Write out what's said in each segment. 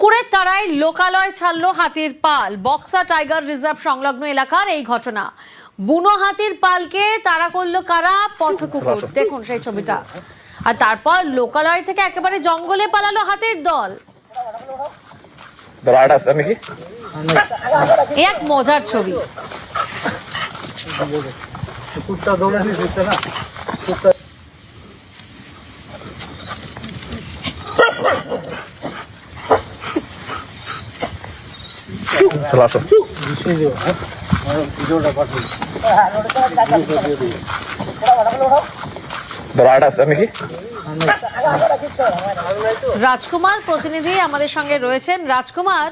কুকুরের তারায় লোকালয় ছাড়লো হাতির পাল। বক্সা টাইগার রিজার্ভ সংলগ্ন এলাকার এই ঘটনা। বুনো হাতির পালকে তাড়া করল কারা? পথ কুকুর দেখুন সেই ছবিটা। আর তারপর লোকালয় থেকে একেবারে জঙ্গলে পালালো হাতির দল। এক মজার ছবি। দৌড়ানি দিচ্ছে না আসো। রাজকুমার প্রতিনিধি আমাদের সঙ্গে রয়েছেন। রাজকুমার,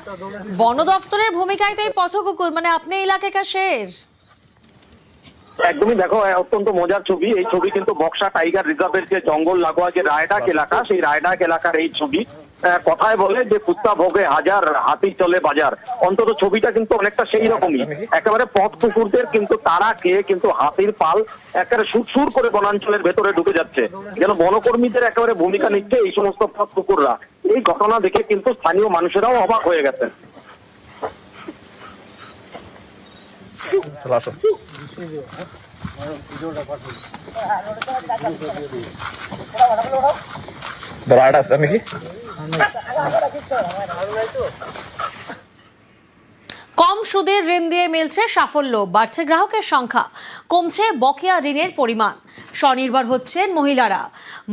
বন দফতরের ভূমিকায় পথ কুকুর মানে আপনি এলাকায় শের? একদমই দেখো অত্যন্ত মজার ছবি। এই ছবি কিন্তু বক্সা টাইগার রিজার্ভের যে জঙ্গল লাগোয়া যে রায়ডাক এলাকা, সেই রায়ডাক এলাকার এই ছবি। কথায় বলে যে কুত্তা ভোগে হাজার হাতি চলে বাজার। অন্তত ছবিটা কিন্তু অনেকটা সেই রকমই। একেবারে পথ কুকুরদের কিন্তু তারা খেয়ে কিন্তু হাতির পাল একেবারে সুরসুর করে বনাঞ্চলের ভেতরে ঢুকে যাচ্ছে। যেন বনকর্মীদের একেবারে ভূমিকা নিচ্ছে এই সমস্ত পথ কুকুররা। এই ঘটনা দেখে কিন্তু স্থানীয় মানুষেরাও অবাক হয়ে গেছেন। চলো আসো। কম সুদের ঋণ দিয়ে মিলছে সাফল্য, বাড়ছে গ্রাহকের সংখ্যা, কমছে বকেয়া ঋণের পরিমাণ। স্বনির্ভর হচ্ছেন মহিলারা।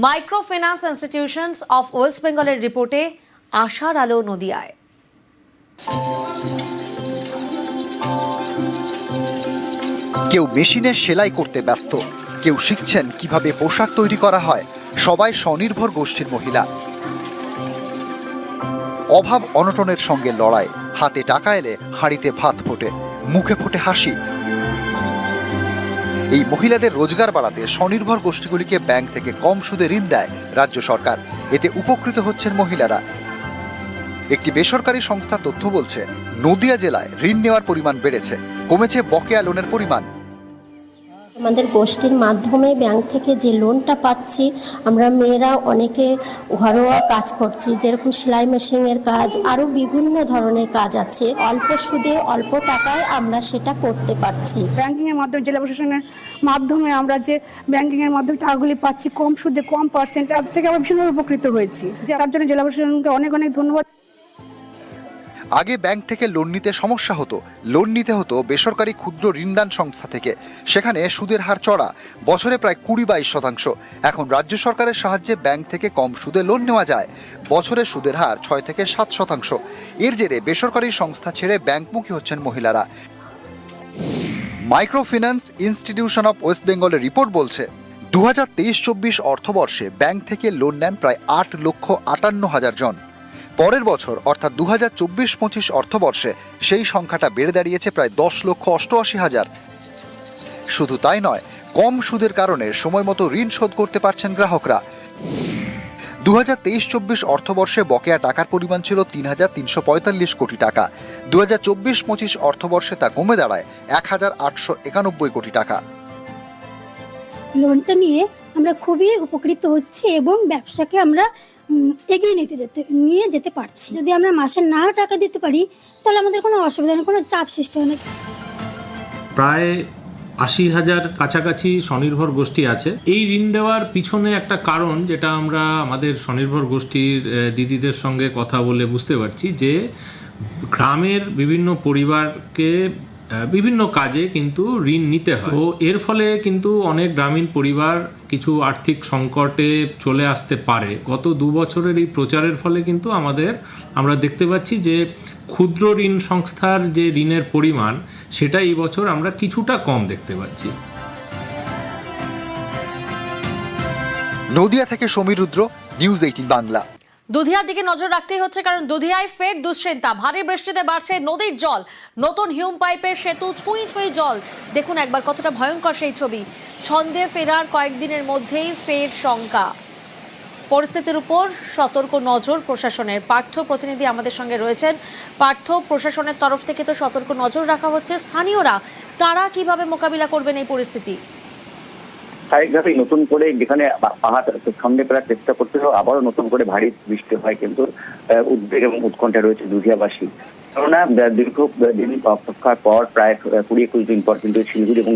Micro finance institutions of west বেঙ্গলের রিপোর্টে আশার আলো নদিয়ায়। কেউ মেশিনে সেলাই করতে ব্যস্ত, কেউ শিখছেন কীভাবে পোশাক তৈরি করা হয়, সবাই স্বনির্ভর গোষ্ঠীর মহিলা। অভাব অনটনের সঙ্গে লড়াই, হাতে টাকা এলে হাঁড়িতে ভাত ফোটে, মুখে ফোটে হাসি। এই মহিলাদের রোজগার বাড়াতে স্বনির্ভর গোষ্ঠীগুলিকে ব্যাংক থেকে কম সুদে ঋণ দেয় রাজ্য সরকার। এতে উপকৃত হচ্ছেন মহিলারা। একটি বেসরকারি সংস্থা তথ্য বলছে, নদিয়া জেলায় ঋণ নেওয়ার পরিমাণ বেড়েছে, কমেছে বকেয়া লোনের পরিমাণ। আমাদের গোষ্ঠীর মাধ্যমে ব্যাংক থেকে যে লোনটা পাচ্ছি, আমরা মেয়েরা অনেকে ঘরোয়া কাজ করছি, যেরকম সেলাই মেশিনের কাজ আরও বিভিন্ন ধরনের কাজ আছে। অল্প সুদে অল্প টাকায় আমরা সেটা করতে পারছি। ব্যাংকিং এর মাধ্যমে, জেলা প্রশাসনের মাধ্যমে আমরা যে ব্যাংকিং এর মাধ্যমে টাকাগুলি পাচ্ছি, কম সুদে কম পার্সেন্ট তার থেকে আমরা ভীষণভাবে উপকৃত হয়েছি। যে তার জন্য জেলা প্রশাসনকে অনেক অনেক ধন্যবাদ। আগে ব্যাংক থেকে লোন নিতে সমস্যা হতো। লোন নিতে হতো বেসরকারি ক্ষুদ্র ঋণদান সংস্থা থেকে। সেখানে সুদের হার চড়া, বছরে প্রায় কুড়ি বাইশ শতাংশ। এখন রাজ্য সরকারের সাহায্যে ব্যাংক থেকে কম সুদে লোন নেওয়া যায়। বছরে সুদের হার ছয় থেকে সাত শতাংশ। এর জেরে বেসরকারি সংস্থা ছেড়ে ব্যাংকমুখী হচ্ছেন মহিলারা। Micro finance institution of west বেঙ্গলের রিপোর্ট বলছে দু হাজার তেইশ চব্বিশ অর্থবর্ষে ব্যাংক থেকে লোন নেন প্রায় আট লক্ষ আটান্ন হাজার জন। পরের বছর, অর্থাৎ দু হাজার চব্বিশ পঁচিশ অর্থবর্ষে, সেই সংখ্যাটা বেড়ে দাঁড়িয়েছে প্রায় দশ লক্ষ অষ্টআশি হাজার। শুধু তাই নয়, কম সুদের কারণে সময় মতো ঋণ শোধ করতে পারছেন গ্রাহকরা। দু হাজার তেইশ চব্বিশ অর্থবর্ষে বকেয়া টাকার পরিমাণ ছিল তিন হাজার তিনশো পঁয়তাল্লিশ কোটি টাকা। দু হাজার চব্বিশ পঁচিশ অর্থবর্ষে তা কমে দাঁড়ায় এক হাজার আটশো একানব্বই কোটি টাকা। লোনটা নিয়ে আমরা খুবই উপকৃত হচ্ছি এবং ব্যবসাকে আমরা এগিয়ে নিতে যেতে, নিয়ে যেতে পারছি। যদি আমরা মাসে না টাকা দিতে পারি, তাহলে আমাদের কোনো অসুবিধা নেই, কোনো চাপ সৃষ্টি হয় না। প্রায় আশি হাজার কাছাকাছি স্বনির্ভর গোষ্ঠী আছে। এই ঋণ দেওয়ার পিছনে একটা কারণ, যেটা আমরা আমাদের স্বনির্ভর গোষ্ঠীর দিদিদের সঙ্গে কথা বলে বুঝতে পারছি, যে গ্রামের বিভিন্ন পরিবারকে বিভিন্ন কাজে কিন্তু ঋণ নিতে হয়। তো এর ফলে কিন্তু অনেক গ্রামীণ পরিবার কিছু আর্থিক সংকটে চলে আসতে পারে। গত দু বছরের এই প্রচারের ফলে কিন্তু আমাদের, আমরা দেখতে পাচ্ছি যে ক্ষুদ্র ঋণ সংস্থার যে ঋণের পরিমাণ, সেটা এই বছর আমরা কিছুটা কম দেখতে পাচ্ছি। নদিয়া থেকে সমীর রুদ্র নিউজ এইটিন বাংলা। দুধিয়ার দিকে নজর রাখতেই হচ্ছে, কারণ দুধিয়ায় ফের দুশ্চিন্তা। ভারী বৃষ্টিতে বাড়ছে নদীর জল। নতুন হিউম পাইপের সেতু ছুঁই ছুঁই জল। দেখুন একবার কতটা ভয়ঙ্কর সেই ছবি। ছন্দে ফেরার কয়েকদিনের মধ্যেই ফের শঙ্কা। পরিস্থিতির উপর সতর্ক নজর প্রশাসনের। পার্থ প্রতিনিধি আমাদের সঙ্গে রয়েছেন। পার্থ, প্রশাসনের তরফ থেকে তো সতর্ক নজর রাখা হচ্ছে। স্থানীয়রা তারা কীভাবে মোকাবিলা করবেন এই পরিস্থিতি? স্বাভাবিকভাবেই নতুন করে যেখানে পাহাড় সামনে ফেরার চেষ্টা করছিল আবারও নতুন করে ভারী বৃষ্টি হয় কিন্তু উদ্বেগ এবং উৎকণ্ঠা রয়েছে দুধিয়াবাসী কেননা দীর্ঘ দিন অপেক্ষার পর প্রায় কুড়ি একুশ দিন পর কিন্তু শিলিগুড়ি এবং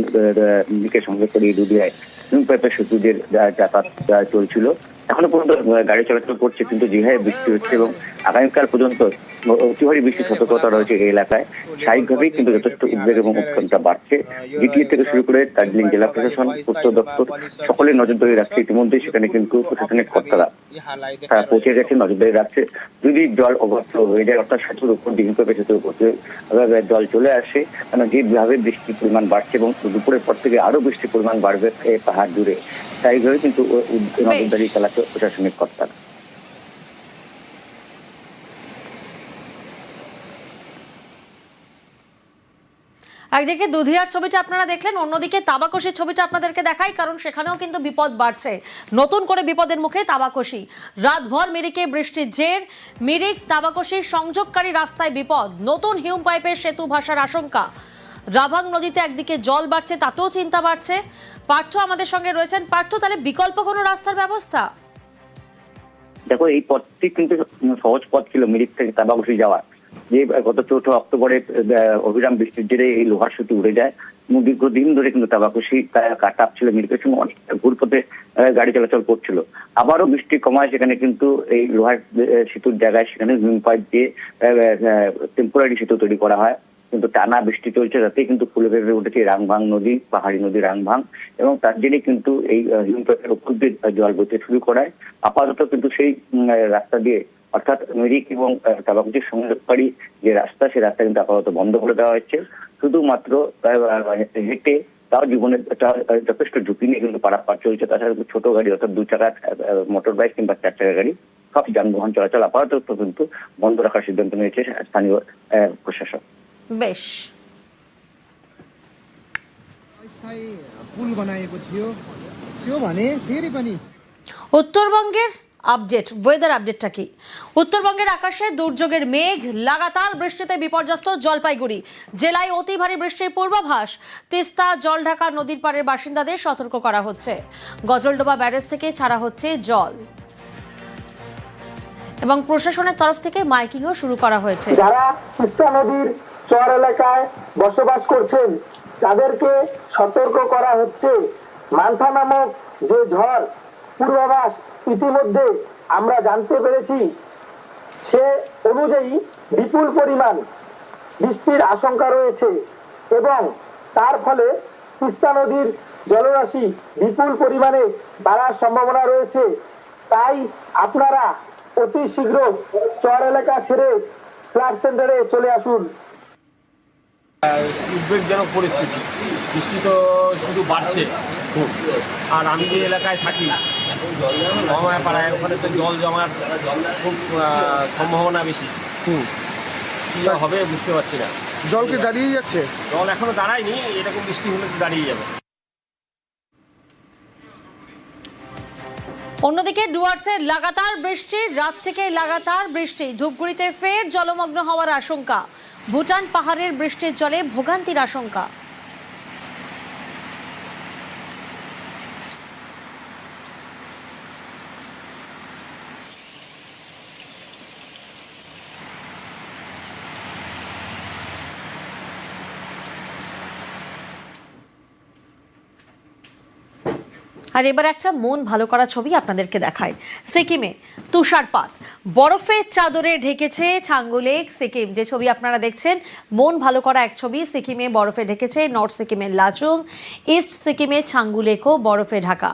দিকে সঙ্গে করে দুধিয়ায় নিউ পাইপের সেতুদের যাতায়াত চলছিল। এখনও পর্যন্ত গাড়ি চলাচল করছে কিন্তু জিহায় বৃষ্টি হচ্ছে এবং আগামীকাল পর্যন্ত অতি ভারী বৃষ্টি সতর্কতা রয়েছে এই এলাকায়। স্বাভাবিকভাবেই কিন্তু যথেষ্ট উদ্বেগ এবং উৎকণ্ঠা বাড়ছে। জিটিএ থেকে শুরু করে দার্জিলিং জেলা প্রশাসন পূর্ত দপ্তর সকলে নজরদারি রাখছে ইতিমধ্যে। সেখানে কিন্তু প্রশাসনিক কর্তারা তারা পৌঁছে গেছে নজরদারি রাখছে। যদি জল ওভারফ্লো হয়ে যায় অর্থাৎ সেতুর উপর পেপে সেতুর উপর জল চলে আসে কারণ যেভাবে বৃষ্টির পরিমাণ বাড়ছে এবং দুপুরের পর থেকে আরও বৃষ্টির পরিমাণ বাড়বে এই পাহাড় জুড়ে তাইভাবে কিন্তু নজরদারি চালাচ্ছে প্রশাসনিক কর্তারা। একদিকে দুধিয়ার ছবিটা আপনারা দেখলেন, অন্যদিকে তাবাকশির ছবিটা আপনাদেরকে দেখাই, কারণ সেখানেও কিন্তু বিপদ বাড়ছে। নতুন করে বিপদের মুখে তাবাকশি রাতভর মিরিকে বৃষ্টির জের, মিরিক তাবাকশির সংযোগকারী রাস্তায় বিপদ, নতুন হিউম পাইপের সেতু ভাসার আশঙ্কা। রাভাং নদীতে একদিকে জল বাড়ছে, তাতেও চিন্তা বাড়ছে। পার্থ আমাদের সঙ্গে রয়েছেন। পার্থ, তাহলে বিকল্প কোনো রাস্তার ব্যবস্থা? দেখো, এই পথটি কিন্তু সহজ পথ ছিল মিরিক থেকে তাবাগুসি যাওয়ার। যে গত চৌঠা অক্টোবরে আহ, অবিরাম বৃষ্টির জেরে এই লোহার সেতু উড়ে যায় এবং দীর্ঘদিন ধরে কিন্তু তাবাকুশি কাটাপ ছিল মিরিকের সঙ্গে অনেক ঘুরপথে গাড়ি চলাচল করছিল। আবারও বৃষ্টি কমায় সেখানে কিন্তু এই লোহার সেতুর জায়গায় সেখানে হিম পাইপ দিয়ে টেম্পোরারি সেতু তৈরি করা হয়। কিন্তু টানা বৃষ্টি চলছে তাতে কিন্তু ফুলে ভেবে উঠেছে রাংভাং নদী পাহাড়ি নদী রাংভাং এবং তার জেরে কিন্তু এই হিমপ্রটের উপর দিয়ে জল বইতে শুরু করায়। আপাতত কিন্তু সেই রাস্তা দিয়ে অর্থাৎ মিরিক এবং তাবাকুটির সংযোগকারী যে রাস্তা সেই রাস্তা কিন্তু আপাতত বন্ধ করে দেওয়া হচ্ছে শুধুমাত্র আহ, হেঁটে তাও জীবনের একটা, আহ, যথেষ্ট ঝুঁকি নিয়ে কিন্তু পারাপার চলছে তাছাড়া কিন্তু ছোট গাড়ি অর্থাৎ দু চাকা মোটর বাইক কিংবা চার চাকা গাড়ি সব যানবাহন চলাচল আপাতত কিন্তু বন্ধ রাখার সিদ্ধান্ত নিয়েছে স্থানীয় আহ, প্রশাসন বেশ अस्थायी पुल बनाएको थियो त्यो भने फेरि पनि উত্তরবঙ্গের আপডেট ওয়েদার আপডেটটা কি? উত্তরবঙ্গের আকাশে দুর্যোগের মেঘ, লাগাতার বৃষ্টিতে বিপর্যস্ত জলপাইগুড়ি। জেলায় অতি ভারী বৃষ্টির পূর্বাভাস। তিস্তা, জলঢাকা নদীর পাড়ের বাসিন্দাদের সতর্ক করা হচ্ছে। গজলডোবা ব্যারেজ থেকে ছাড়া হচ্ছে জল। এবং প্রশাসনের তরফ থেকে মাইকিংও শুরু করা হয়েছে। যারা তিস্তা নদীর চর এলাকায় বসবাস করছেন, তাদেরকে সতর্ক করা হচ্ছে। মান্থা নামক যে ঝড় পূর্বাভাস ইতিমধ্যে আমরা জানতে পেরেছি। সে অনুযায়ী বিপুল পরিমাণ বৃষ্টির আশঙ্কা রয়েছে এবং তার ফলে তিস্তা নদীর জলরাশি বিপুল পরিমাণে বাড়ার সম্ভাবনা রয়েছে। তাই আপনারা অতি শীঘ্র চর এলাকা ছেড়ে ফ্ল্যাট সেন্টারে চলে আসুন। উদ্বেগজনক পরিস্থিতি। বৃষ্টি তো শুধু বাড়ছে। আর আমি যে এলাকায় থাকি মহামায়া পাড়ায় ওখানে তো জল জমার খুব সম্ভাবনা বেশি। কি হবে বুঝতে পারছি না। জল কি দাঁড়িয়ে যাচ্ছে? জল এখনও দাঁড়ায়নি এরকম বৃষ্টি হলে দাঁড়িয়ে যাবে। অন্যদিকে ডুয়ার্সে লাগাতার বৃষ্টি রাত থেকে লাগাতার বৃষ্টি। ধূপগুড়িতে ফের জলমগ্ন হওয়ার আশঙ্কা। ভুটান পাহাড়ের বৃষ্টির জলে ভোগান্তির আশঙ্কা। আর এবার একটা মন ভালো করা ছবি আপনাদেরকে দেখায় সিকিমে তুষারপাত। বরফের চাদরে ঢেকেছে ছাঙ্গুলেক সিকিম। যে ছবি আপনারা দেখছেন, মন ভালো করা এক ছবি। সিকিমে বরফে ঢেকেছে, নর্থ সিকিমের লাচুং ইস্ট সিকিমে ছাঙ্গুলেকও বরফে ঢাকা।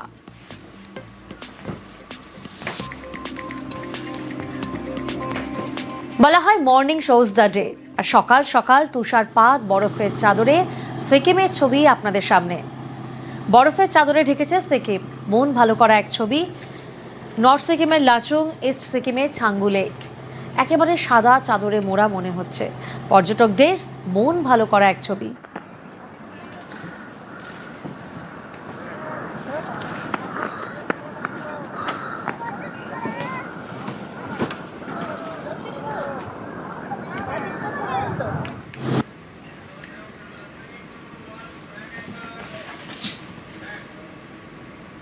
বলা হয় মর্নিং শোজ দ্য ডে। আর সকাল সকাল তুষারপাত বরফের চাদরে। সিকিমের ছবি আপনাদের সামনে। বরফের চাদরে ঢেকেছে সিকিম। মন ভালো করা এক ছবি। নর্থ সিকিমের লাচুং, ইস্ট সিকিমের ছাঙ্গু লেক। একেবারে সাদা চাদরে মোড়া মনে হচ্ছে। পর্যটকদের মন ভালো করা এক ছবি।